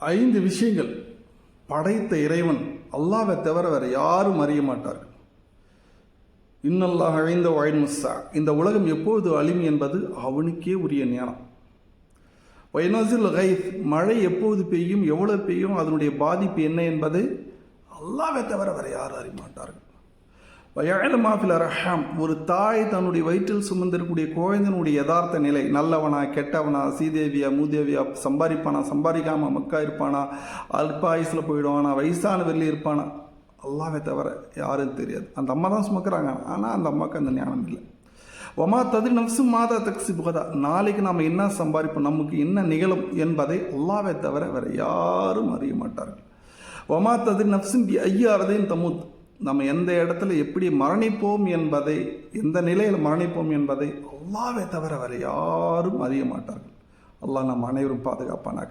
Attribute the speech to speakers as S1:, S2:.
S1: ஐந்து விஷயங்கள் படைத்த இறைவன் அல்லாவை தவிர வேறு யாரும் அறிய மாட்டார்கள். இன்னல்லாக அழைந்த வாழ்முசா இந்த உலகம் எப்பொழுது அழியும் என்பது அவனுக்கே உரிய ஞானம். வைனாசில் கைத் மழை எப்போது பெய்யும் எவ்வளவு பெய்யும் அதனுடைய பாதிப்பு என்ன என்பதை அல்லாவை தவிர வேறு யாரும் அறிய மாட்டார்கள். வயழ மாஃபில் ரஹாம் ஒரு தாய் தன்னுடைய வயிற்றில் சுமந்திருக்கக்கூடிய குழந்தைனுடைய யதார்த்த நிலை நல்லவனா கெட்டவனா சீதேவியா மூதேவியா சம்பாதிப்பானா சம்பாதிக்காமல் மக்கா இருப்பானா அல்பாயுசில் போயிடுவானா வயசான வெளியே இருப்பானா? அல்லாவே தவிர யாரும் தெரியாது. அந்த அம்மா தான் சுமக்கிறாங்க. ஆனால் அந்த அம்மாவுக்கு அந்த ஞானம் இல்லை. ஒமா தது நம்சு மாதா தக்சி புகதா நாளைக்கு நாம் என்ன சம்பாதிப்போம்? நமக்கு என்ன நிகழும் என்பதை அல்லாவை தவிர வேறு யாரும் அறிய மாட்டார்கள். ஒமா தது நப்சும் பி ஐயாரதையும் தமுத். நம்ம எந்த இடத்துல எப்படி மரணிப்போம் என்பதை எந்த நிலையில் மரணிப்போம் என்பதை அல்லாவே தவிர வேறு யாரும் அறிய மாட்டார்கள். அல்லாஹ் நம் அனைவரும் பாதுகாப்பானாக.